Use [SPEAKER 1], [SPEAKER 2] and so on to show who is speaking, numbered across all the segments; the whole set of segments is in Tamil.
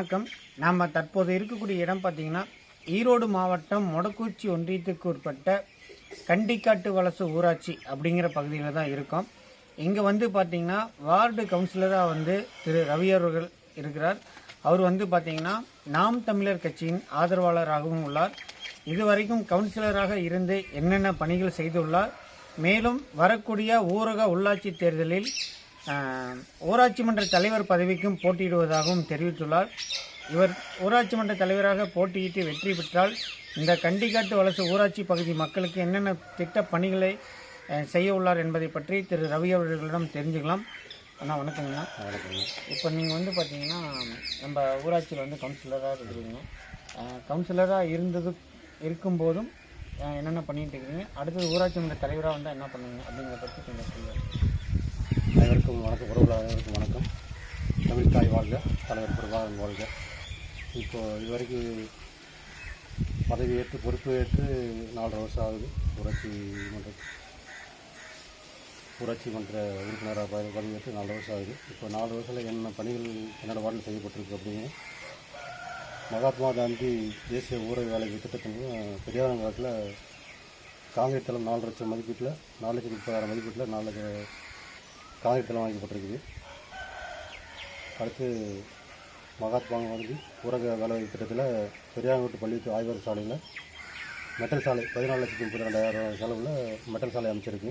[SPEAKER 1] வணக்கம். நாம் தற்போது இருக்கக்கூடிய இடம் பார்த்திங்கன்னா ஈரோடு மாவட்டம் மொடக்குச்சி ஒன்றியத்துக்கு உட்பட்ட கண்டிக்காட்டு வலசு ஊராட்சி அப்படிங்கிற பகுதியில் தான் இருக்கோம். இங்கே வந்து பார்த்தீங்கன்னா வார்டு கவுன்சிலராக வந்து திரு ரவி அவர்கள் இருக்கிறார். அவர் வந்து பார்த்தீங்கன்னா நாம் தமிழர் கட்சியின் ஆதரவாளராகவும் உள்ளார். இதுவரைக்கும் கவுன்சிலராக இருந்து என்னென்ன பணிகள் செய்துள்ளார்? மேலும் வரக்கூடிய ஊரக உள்ளாட்சி தேர்தலில் ஊராட்சி மன்ற தலைவர் பதவிக்கும் போட்டியிடுவதாகவும் தெரிவித்துள்ளார். இவர் ஊராட்சி மன்ற தலைவராக போட்டியிட்டு வெற்றி பெற்றால் இந்த கண்டிக்காட்டு வலசு ஊராட்சி பகுதி மக்களுக்கு என்னென்ன திட்ட பணிகளை செய்ய உள்ளார் என்பதை பற்றி திரு. ரவி அவர்களிடம் தெரிஞ்சுக்கலாம். அண்ணா வணக்கங்கண்ணா இப்போ நீங்கள் வந்து பார்த்தீங்கன்னா நம்ம ஊராட்சியில் வந்து கவுன்சிலராக இருக்கிறீங்க. கவுன்சிலராக இருந்தது இருக்கும்போதும் என்னென்ன பண்ணிட்டு இருக்கீங்க? அடுத்தது ஊராட்சி மன்ற தலைவராக வந்தால் என்ன பண்ணுவீங்க? அப்படிங்கிறத பற்றி கொஞ்சம் சொல்லுங்கள்
[SPEAKER 2] அனைவருக்கும் வணக்கம் உறவுகள் அனைவருக்கும் வணக்கம். தமிழ் தாய் வாழ்க தலைவர் பிரபாகரன் வாழ்க. இப்போ இதுவரைக்கும் பதவி ஏற்று பொறுப்பு ஏற்று நாலரை வருஷம் ஆகுது. ஊராட்சி மன்ற ஊராட்சி மன்ற உறுப்பினராக பதவி பதவி ஏற்று நாலு வருஷம் ஆகுது. இப்போ நாலு வருஷத்தில் என்ன பணிகள் என்னோட வார்டில் செய்யப்பட்டிருக்கு அப்படின்னு மகாத்மா காந்தி தேசிய ஊரக வேலை திட்டத்தின் பெரியாரங்காலத்தில் காங்கிரஸ் தளம் நாலு லட்சம் மதிப்பீட்டில் நாலு லட்சத்தி முப்பதாயிரம் மதிப்பீட்டில் நாலு லட்சம் வாங்கப்பட்டிருக்குது அடுத்து மகாத்மா காந்தி ஊரக வேலைவாய்ப்பு திட்டத்தில் பெரியாங்கோட்டு பள்ளி ஆய்வக சாலையில் மெட்டல் சாலை பதினாலு லட்சத்தி முப்பத்தி ரெண்டாயிரம் செலவில் மெட்டல் சாலை அமைச்சிருக்கு.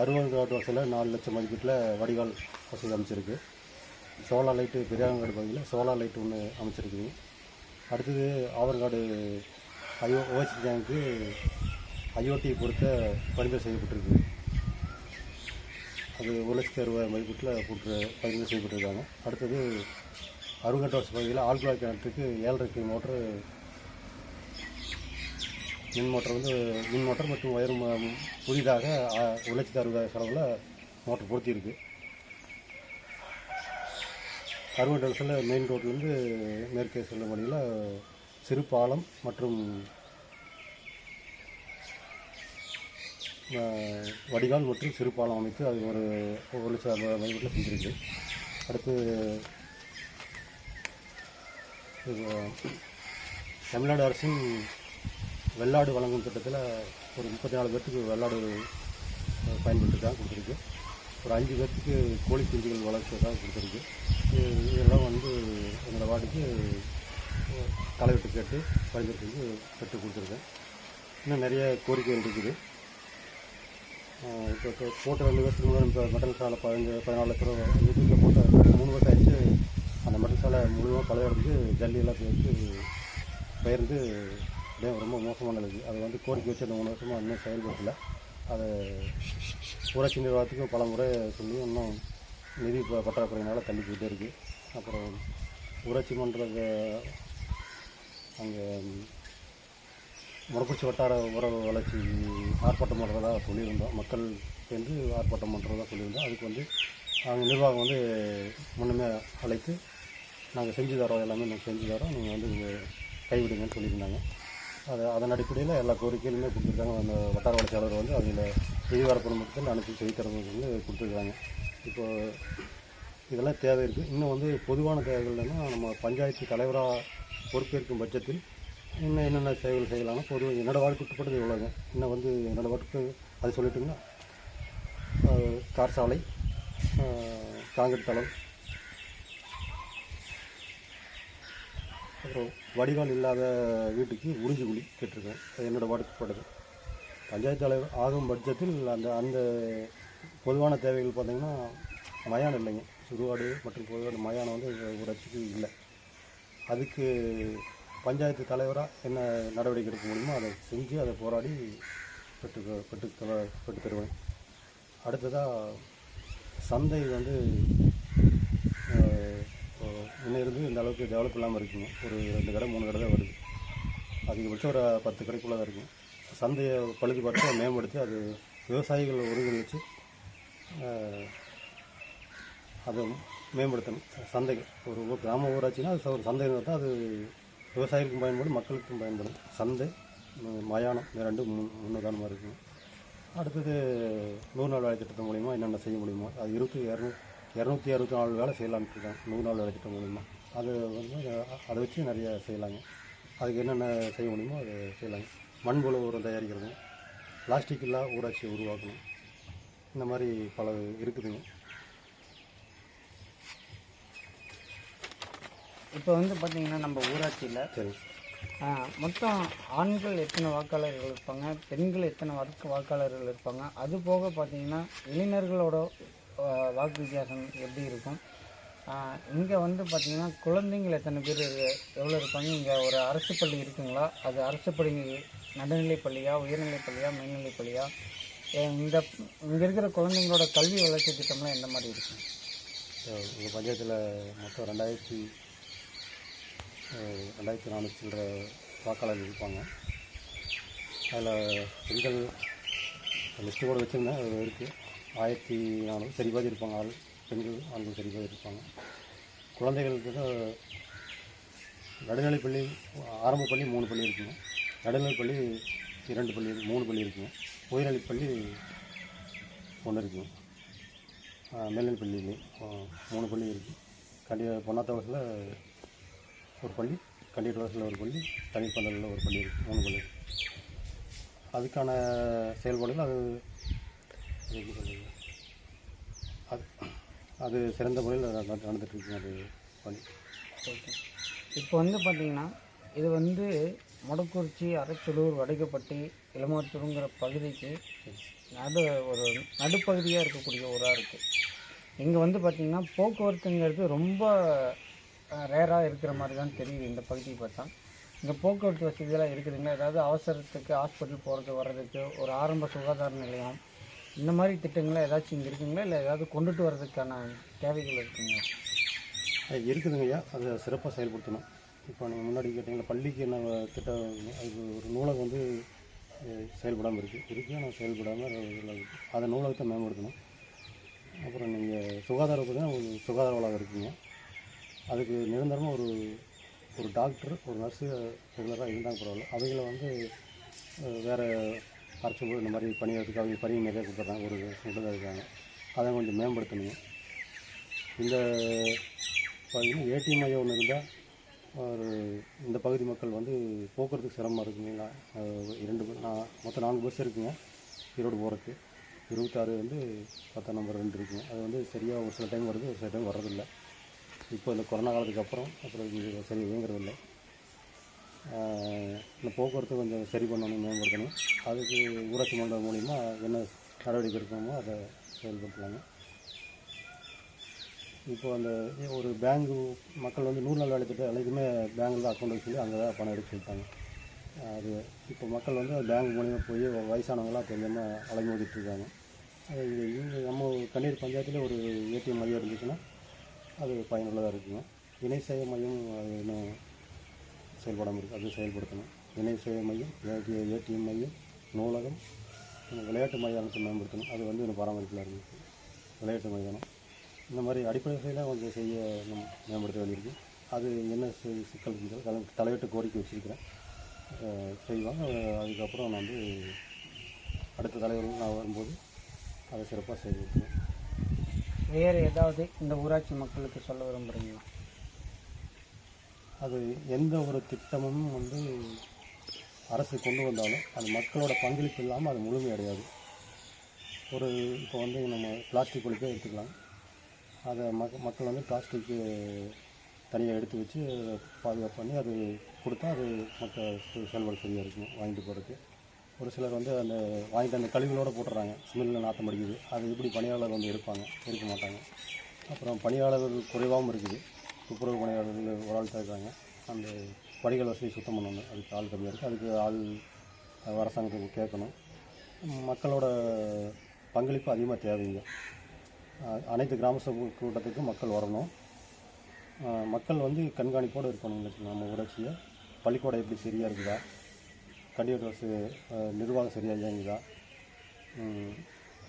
[SPEAKER 2] அருவங்காட்டு வசதியில் நாலு லட்சம் மதிப்பீட்டில் வடிகால் வசதி அமைச்சிருக்கு. சோலார் லைட்டு பெரியாங்காடு பகுதியில் சோலார் லைட்டு ஒன்று அமைச்சிருக்குது. அடுத்தது ஆவர்காடு ஐஓ ஓசி டேங்க்கு ஐஓடி பொறுத்த பரிந்துரை செய்யப்பட்டிருக்கு. அது ஒரு லட்சத்தி அறுபதாயிரம் மதிப்பீட்டில் போட்டு பதிவு செய்யப்பட்டிருக்காங்க. அடுத்தது அருங்கட்ட வருஷ பகுதியில் ஆழ்குழாய் கிணற்றுக்கு ஏழரைக்கு மோட்ரு மின் மோட்டர் வந்து மின் மோட்டர் மற்றும் வயர் புதிதாக ஒரு லட்சத்தி அறுபதாயிரம் செலவில் மோட்டர் பொருத்தியிருக்கு. அறுபது வருஷத்தில் மெயின் ரோட்லேருந்து மேற்கே செல்லும் வழியில் சிறு பாலம் மற்றும் வடிகால் மற்றும் சிறுபாலம் அமைத்து அது ஒரு ஒரு லட்சம் செஞ்சிருக்கு. அடுத்து தமிழ்நாடு அரசின் வெள்ளாடு வழங்கும் திட்டத்தில் ஒரு முப்பத்தி நாலு பேர்த்துக்கு வெள்ளாடு அஹ், தான் கொடுத்துருக்கு. ஒரு அஞ்சு பேர்த்துக்கு கோழி குஞ்சுகள் வளர்ச்சிக்காக கொடுத்துருக்கு. இதெல்லாம் வந்து என்னோடய வார்டுக்கு தலைவிட்டு கேட்டு பரிந்துரைக்கு பெற்று கொடுத்துருக்கேன். இன்னும் நிறைய கோரிக்கைகள் இருக்குது. இப்போ இப்போ போட்ட ரெண்டு வருஷத்துக்கு முன்னாடி மெட்டல் சாலை பதினஞ்சு பதினாலு லட்ச ரூபா வீட்டில் போட்ட மூணு வருஷம் ஆயிடுச்சு. அந்த மெட்டல் சாலை முழுவதும் பழையடைஞ்சு ஜல்லியெல்லாம் போயிட்டு பெயர்ந்து அப்படியே ரொம்ப மோசமான நிலைக்கு. அது வந்து கோரிக்கை வச்சு அந்த மூணு வருஷமாக இன்னும் செயல்படுத்தல. அதை ஊராட்சி நிர்வாகத்துக்கும் பல முறை சொல்லி இன்னும் நிதி பற்றாக்குறையினால் பற்றாக்குறையினால இருக்குது அப்புறம் ஊராட்சி மன்ற அங்கே முடக்குச்சி வட்டார உறவு வளர்ச்சி ஆர்ப்பாட்டம் பண்ணுறதா சொல்லியிருந்தோம். மக்கள் சேர்ந்து ஆர்ப்பாட்டம் பண்ணுறதா சொல்லியிருந்தோம். அதுக்கு வந்து அவங்க நிர்வாகம் வந்து முன்னமே அழைத்து நாங்கள் செஞ்சு தரோம். எல்லாமே நாங்கள் செஞ்சு தரோம். நீங்கள் வந்து கைவிடுங்கன்னு சொல்லியிருந்தாங்க. அது அதன் அடிப்படையில் எல்லா கோரிக்கையிலுமே கொடுத்துருக்காங்க. அந்த வட்டார வளர்ச்சியாளர் வந்து அதில் விரிவாரப்படும் மட்டும் அனுப்பி செய்து தரணும்னு வந்து கொடுத்துருக்காங்க. இப்போ இதெல்லாம் தேவை இருக்குது இன்னும் வந்து பொதுவான தேவைகள்னா நம்ம பஞ்சாயத்து தலைவராக பொறுப்பேற்கும் பட்சத்தில் இன்னும் என்னென்ன சேவைகள் செய்யலாம்னா பொது என்னோட வாழ்க்கைப்பட்டது இவ்வளோங்க இன்னும் வந்து என்னோட வாழ்க்கை அது சொல்லிட்டுங்கன்னா கார் சாலை காங்கிரட் காங்கிரீட் தளம் அப்புறம் வடிகால் இல்லாத வீட்டுக்கு உறிஞ்சி குழி கேட்டிருக்கேன். அது என்னோட பஞ்சாயத்து தலைவர் ஆகும் பட்சத்தில் அந்த அந்த பொதுவான தேவைகள் பார்த்திங்கன்னா மயானம் இல்லைங்க. சுடுகாடு மற்றும் பொதுவான மயானம் வந்து ஊராட்சிக்கு இல்லை. அதுக்கு பஞ்சாயத்து தலைவராக என்ன நடவடிக்கை எடுக்க முடியுமோ அதை செஞ்சு அதை போராடி பெற்று பெற்று பெற்று தருவேன். அடுத்ததாக சந்தை வந்து அஹ், இருந்து இந்த அளவுக்கு டெவலப் இல்லாமல் இருக்குங்க. ஒரு ரெண்டு கடை மூணு கடை தான் வருது. அதிகபட்சம் ஒரு பத்து கடைக்குள்ளே தான் இருக்கும். சந்தையை பழுது மேம்படுத்தி அது விவசாயிகள் ஒருங்கிணைச்சு அதை மேம்படுத்தணும். சந்தைகள் ஒரு கிராம ஊராட்சினா அது ஒரு சந்தை இருந்தால் அது விவசாயிகளுக்கும் பயன்படும் மக்களுக்கும் பயன்படும். சந்தை மயானம் இந்த ரெண்டும் முன் முன்னுதாரணமாக இருக்குங்க அடுத்தது நூறு நாள் வேலை திட்டத்தின் மூலிமா என்னென்ன செய்ய முடியுமோ அது இருபத்தி இரநூ இரநூத்தி அறுபத்தி நாலு வேலை செய்யலாம்னு இருக்கேன் நூறு நாள் வேலை திட்டம் மூலிமா அது வந்து அதை வச்சு நிறைய செய்யலாங்க. அதுக்கு என்னென்ன செய்ய முடியுமோ அதை செய்யலாங்க. மண்புழு உரம் தயாரிக்கிறது பிளாஸ்டிக் இல்லா ஊராட்சி உருவாக்கணும். இந்த மாதிரி பல இருக்குதுங்க
[SPEAKER 1] இப்போ வந்து பார்த்தீங்கன்னா நம்ம ஊராட்சியில்
[SPEAKER 2] சரி.
[SPEAKER 1] மொத்தம் ஆண்கள் எத்தனை வாக்காளர்கள் இருப்பாங்க பெண்கள் எத்தனை வாக்கு வாக்காளர்கள் இருப்பாங்க? அது போக பார்த்தீங்கன்னா இளைஞர்களோட வாக்கு வித்தியாசம் எப்படி இருக்கும்? இங்கே வந்து பார்த்தீங்கன்னா குழந்தைங்கள் எத்தனை பேர் எவ்வளோ இருப்பாங்க? இங்கே ஒரு அரசு பள்ளி இருக்குங்களா? அது அரசு பள்ளி நடுநிலைப் பள்ளியா உயர்நிலைப் பள்ளியா மேல்நிலைப் பள்ளியா? இந்த இங்கே இருக்கிற குழந்தைங்களோட கல்வி வளர்ச்சி திட்டம்லாம் எந்த மாதிரி இருக்கும்?
[SPEAKER 2] எங்கள் பஞ்சாயத்தில் மொத்தம் ரெண்டாயிரத்தி ரெண்டாயிரத்தி நானூற்றி சில்லற வாக்காளர்கள் இருப்பாங்க. அதில் பெண்கள் லிஸ்ட்டு கூட வச்சுருந்தேன். அது இருக்குது ஆயிரத்தி நானூறு சரிபாதி இருப்பாங்க. ஆள் பெண்கள் ஆண்கள் சரிபாதி இருப்பாங்க. குழந்தைகளுக்கு தான் நடுநிலை பள்ளி ஆரம்ப பள்ளி மூணு பள்ளி இருக்குங்க நடுநிலை பள்ளி இரண்டு பள்ளி மூணு பள்ளி இருக்குங்க உயர்நிலைப் பள்ளி ஒன்று இருக்குங்க மேல்நிலை பள்ளியிலே மூணு பள்ளி இருக்குது கண்டிப்பாக பொன்னாத்தவரத்தில் ஒரு பள்ளி கண்டிப்பாளத்தில் ஒரு பள்ளி தனிப்பந்தலில் ஒரு பள்ளி இருக்குது மூணு பள்ளி. அதுக்கான செயல்பாடுகள் அது அது எப்படி அது அது சிறந்த முறையில் நட- அது பள்ளி.
[SPEAKER 1] ஓகே. இப்போ வந்து பார்த்திங்கன்னா இது வந்து மொடக்குறிச்சி அரச்சலூர் வடைகப்பட்டி இளமாத்தூருங்கிற பகுதிக்கு நடு ஒரு நடுப்பகுதியாக இருக்கக்கூடிய ஊராக இருக்குது இங்கே வந்து பார்த்திங்கன்னா போக்குவரத்துங்கிறது ரொம்ப ரேராக இருக்கிற மாதிரி தான் தெரியுது இந்த பகுதியை பார்த்தா. இங்கே போக்குவரத்து வசதியெல்லாம் இருக்குதுங்களா? ஏதாவது அவசரத்துக்கு ஹாஸ்பிட்டல் போகிறது வர்றதுக்கு ஒரு ஆரம்ப சுகாதார நிலையம். இந்த மாதிரி திட்டங்கள்லாம் ஏதாச்சும் இங்கே இருக்குங்களா? இல்லை ஏதாவது கொண்டுட்டு வர்றதுக்கான தேவைகள் இருக்குங்களா?
[SPEAKER 2] அது இருக்குதுங்க ஐயா. அதை சிறப்பாக செயல்படுத்தணும். இப்போ நீங்கள் முன்னாடி கேட்டீங்களா பள்ளிக்கு என்ன திட்டம் அது ஒரு நூலகம் வந்து செயல்படாமல் இருக்குது இருக்குது ஆனால் செயல்படாமல் அதை நூலகத்தை மேம்படுத்தணும். அப்புறம் நீங்கள் சுகாதார பார்த்தீங்கன்னா சுகாதார வளாகம் இருக்குங்க. அதுக்கு நிரந்தரமாக ஒரு ஒரு டாக்டர் ஒரு நர்ஸு ரெகுலராக இருந்தாங்க பரவாயில்ல. அவங்கள வந்து வேறு அரசு இந்த மாதிரி பணியாளருக்கு அவங்க பணி நிறைய கொடுத்துட்றாங்க. ஒரு சொல்லிட்டு இருக்காங்க அதை கொஞ்சம் மேம்படுத்தணும். இந்த பார்த்திங்கன்னா ஏடிஎம் மையம் ஒன்று இருந்தால் ஒரு இந்த பகுதி மக்கள் வந்து போக்குவரத்துக்கு சிரமமாக இருக்குங்களா இரண்டு பஸ் நான் மொத்தம் நான்கு பஸ் இருக்குங்க. ஈரோடு போகிறதுக்கு இருபத்தாறு வந்து பத்தாம் நம்பர் ரெண்டு இருக்குங்க. அது வந்து சரியாக ஒரு சில டைம் வருது ஒரு சில டைம் வர்றதில்லை. இப்போ இந்த கொரோனா காலத்துக்கு அப்புறம் அப்புறம் இது சரி இயங்குறதில்லை. இந்த போக்குவரத்து கொஞ்சம் சரி பண்ணணும் மேம்படுத்தணும். அதுக்கு ஊராட்சி மண்டலம் மூலிமா என்ன நடவடிக்கை எடுக்கணுமோ அதை செயல்படுத்தலாங்க. இப்போ அந்த ஒரு பேங்கு மக்கள் வந்து நூறு நாள் வேலை திட்டம் எல்லாத்துக்குமே பேங்கில் தான் அக்கௌண்ட் வச்சு அங்கே தான் பணம் எடுத்து வைப்பாங்க அது இப்போ மக்கள் வந்து பேங்க் மூலிமா போய் வயசானவங்களாம் கொஞ்சமாக அலைஞ்சு இருக்காங்க. இது இங்கே நம்ம கண்ணீர் பஞ்சாயத்தில் ஒரு ஏடிஎம் மையம் இருந்துச்சுன்னா அது பயனுள்ளதாக இருக்குங்க இணை சேவை மையம் அது இன்னும் செயல்படாமல் இருக்குது அது செயல்படுத்தணும். இணை சேவை மையம் ஏடிஎம் மையம் நூலகம் விளையாட்டு மைதானத்தை மேம்படுத்தணும் அது வந்து இன்னும் பராமரிப்பில் இருந்துச்சு விளையாட்டு மைதானம் இந்த மாதிரி அடிப்படை வசதியெலாம் கொஞ்சம் செய்ய இன்னும் மேம்படுத்த வேண்டியிருக்கு. அது என்ன சிக்கல் இருந்ததோ தலையிட்டு கோரிக்கை வச்சுருக்கிறேன். செய்வாங்க. அதுக்கப்புறம் நான் வந்து அடுத்த தலைவர்கள் நான் வரும்போது அதை சிறப்பாக செயல்படுத்துவேன்
[SPEAKER 1] வேறு ஏதாவது இந்த ஊராட்சி மக்களுக்கு சொல்ல விரும்புகிறீங்களா
[SPEAKER 2] அது எந்த ஒரு திட்டமும் வந்து அரசு கொண்டு வந்தாலும் அது மக்களோட பங்களிப்பு இல்லாமல் அது முழுமையடையாது ஒரு இப்போ வந்து நம்ம பிளாஸ்டிக் ஒழிப்பே எடுத்துக்கலாம். அதை மக் மக்கள் வந்து பிளாஸ்டிக்கு தனியாக எடுத்து வச்சு அதை பாதுகாப்பு பண்ணி அது கொடுத்தா அது மக்கள் செயல்பாடு சரியாக இருக்கும் வாங்கிட்டு போகிறதுக்கு ஒரு சிலர் வந்து அந்த வாங்கிட்டு அந்த கழிவுகளோடு போட்டுறாங்க ஸ்மெல்லில் நாற்றம் அடிக்குது. அது எப்படி பணியாளர் வந்து எடுப்பாங்க? எடுக்க மாட்டாங்க. அப்புறம் பணியாளர்கள் குறைவாகவும் இருக்குது. துப்புரவு பணியாளர்கள் ஒரு ஆள் தான் இருக்காங்க அந்த படிகள் வசதி சுத்தம் பண்ணணும். அதுக்கு ஆள் கம்மியாக இருக்குது அதுக்கு ஆள் அரசாங்கத்துக்கு கேட்கணும். மக்களோட பங்களிப்பு அதிகமாக தேவைங்க அனைத்து கிராம சபை கூட்டத்துக்கும் மக்கள் வரணும். மக்கள் வந்து கண்காணிப்போடு இருக்கணும் நம்ம ஊராட்சியை. பள்ளிக்கூடம் எப்படி சரியாக இருக்குதா? வசதி அஹ், நிர்வாகம் சரியாக இயங்குதா?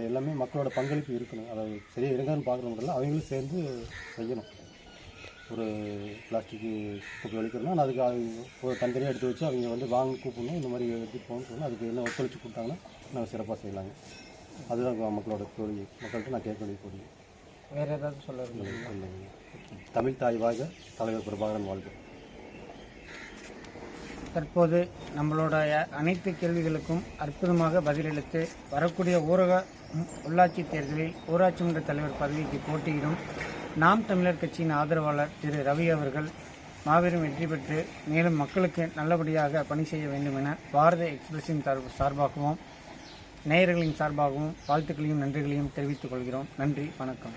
[SPEAKER 2] எல்லாமே மக்களோட பங்களிப்பு இருக்கணும். அதை சரியாக இருக்கான்னு பார்க்குறது மட்டும் அவங்களும் சேர்ந்து செய்யணும். ஒரு பிளாஸ்டிக்கு குப்பை அளிக்கிறோம்னா அதுக்கு அவங்க ஒரு தனித்தனியாக எடுத்து வச்சு அவங்க வந்து வாங்க கூப்பிடணும். இந்த மாதிரி எடுத்துகிட்டு போகணும்னு சொன்னால் அதுக்கு என்ன ஒத்துழைச்சு கொடுத்தாங்கன்னா நாங்கள் சிறப்பாக செய்யலாங்க. அதுதான் மக்களோட கோரிக்கை மக்கள்கிட்ட நான் கேட்க வேண்டிய கோரிக்கை
[SPEAKER 1] வேறு ஏதாவது சொல்ல
[SPEAKER 2] தமிழ் தாய் வாழ்க தலைவர் பிரபாகரன் வாழ்க.
[SPEAKER 1] தற்போது நம்மளுடைய அனைத்து கேள்விகளுக்கும் அற்புதமாக பதிலளித்து வரக்கூடிய ஊரக உள்ளாட்சி தேர்தலில் ஊராட்சி மன்ற தலைவர் பதவிக்கு போட்டியிடும் நாம் தமிழர் கட்சியின் ஆதரவாளர் திரு ரவி அவர்கள் மாபெரும் வெற்றி பெற்று மேலும் மக்களுக்கு நல்லபடியாக பணி செய்ய வேண்டும் என பாரத எக்ஸ்பிரஸின் சார்பாகவும் நேயர்களின் சார்பாகவும் வாழ்த்துக்களையும் நன்றிகளையும் தெரிவித்துக் கொள்கிறோம். நன்றி வணக்கம்.